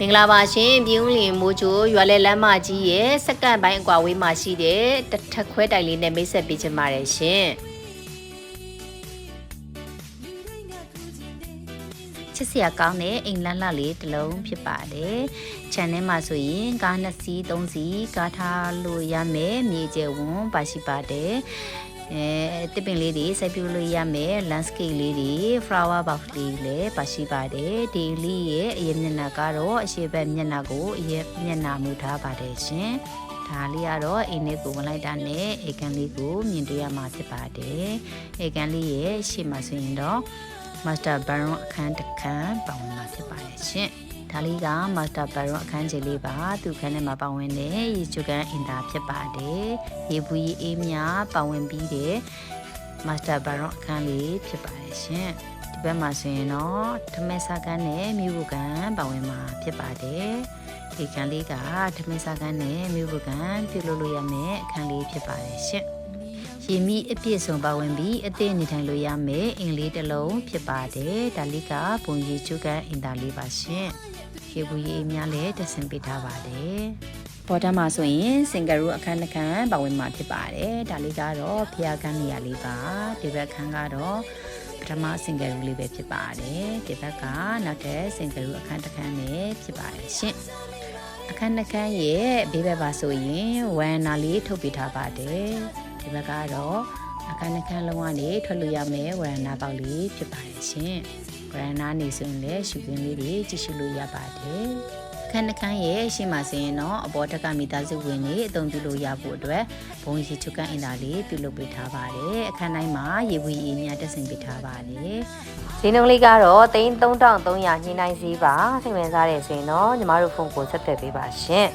မင်္ဂလာပါရှင်ပြည်ဦးလင်မိုးချိုရွာလဲလမ်းမကြီးရဲ့စက္ကန့်ပိုင်းအကွာဝေးမှာရှိတဲ့တစ်ထက်ခွဲတိုင်လေးနဲ့မိတ်ဆက်ပေးချင်ပါတယ်ရှင်ချစ်စရာကောင်းတဲ့အိမ်လန်းလလေးတစ်လုံးဖြစ်ပါတယ်။ channel မှာဆိုရင်ကား2စီး3စီးကားထားလို့ရမယ်မြေကျယ်ဝန်းပါရှိပါတယ်။ အဲတစ်ပင်လေးတွေစိုက်ပျိုးလို့ရမယ် landscape လေးတွေ flower box လေးလည်းပါရှိပါတယ်ဒီလေးရဲ့အရင်မျက်နှာကတော့အရှိဘက်မျက်နှာကိုအရင်မျက်နှာမူထားပါတယ်ရှင်ဒါလေးကတော့အိမ်လေးကိုဝင်လိုက်တာနဲ့အေကန်လေးကိုမြင်တွေ့ရမှာဖြစ်ပါတယ်အေကန်လေးရဲ့ရှေ့မှာဆိုရင်တော့ Master Baron အခန်းတစ်ခန်းပါဝင်မှာဖြစ်ပါတယ်ရှင် ဒါလေးက Master Baron အခန်းကြီးလေးပါသူခန်းထဲမှာပါဝင်တဲ့ရေချိုကန်အင်တာဖြစ်ပါတယ်ရေဘူးရေအေးမြပါဝင်ပြီးတဲ့ Master Baron အခန်းလေးဖြစ်ပါတယ်ရှင်ဒီဘက်မှာဆိုရင်တော့ဓမဲစာကန်းနဲ့မြို့ဘူကန်ပါဝင်မှာဖြစ်ပါတယ်ဒီကန်းလေးကဓမဲစာကန်းနဲ့မြို့ဘူကန်ပြုလုပ်လို့ရမယ့်အခန်းလေးဖြစ်ပါတယ်ရှင်ရေမီအပြည့်စုံပါဝင်ပြီးအသင့်နေထိုင်လို့ရမယ့်အင်္ဂလိပ်တစ်လုံးဖြစ်ပါတယ်ဒါလေးကပုံရီကျုပ်ကန်အင်တာလေးပါရှင် ရေဘူးရေအများလည်းတဆင်ပေးထားပါတယ်ဘော်တမ်းမှာဆိုရင်စင်ဂရူအခန်းတစ်ခန်းပါဝင်မှာဖြစ်ပါတယ်ဒါလေးကတော့ဖျားကန်းနေရာလေးပါဒီဘက်ခန်းကတော့ပထမစင်ဂရူလေးပဲဖြစ်ပါတယ်ဒီဘက်ကနောက်ထပ်စင်ဂရူအခန်းတစ်ခန်းနဲ့ဖြစ်ပါတယ်ရှင်အခန်းတစ်ခန်းရဲ့ဘေးဘက်ပါဆိုရင်ဝမ်နာလေးထုတ်ပေးထားပါတယ်ဒီဘက်ကတော့အခန်းတစ်ခန်းလုံးကနေထွက်လို့ရမယ့်ဝရန်နာပေါက်လေးဖြစ်ပါတယ်ရှင် ဝရန်နာနေဆိုရင်လည်းရှုခင်းလေးတွေကြည့်ရှုလို့ရပါတယ်ခန်းနှခန်းရဲ့ရှေ့မှာဆိုရင်တော့အပေါ်တက်ကမိသားစုဝင်တွေအသုံးပြုလို့ရဖို့အတွက်ဘုံရီချုပ်ကန်အင်တာလေးပြုလုပ်ပေးထားပါတယ်အခန်းတိုင်းမှာရေဝီအေးမြတက်ဆင်ပေးထားပါတယ်ဈေးနှုန်းလေးကတော့3300ညှိနှိုင်းဈေးပါစိတ်ဝင်စားတယ်ဆိုရင်တော့ညီမတို့ဖုန်းကိုဆက်သွယ်ပေးပါရှင်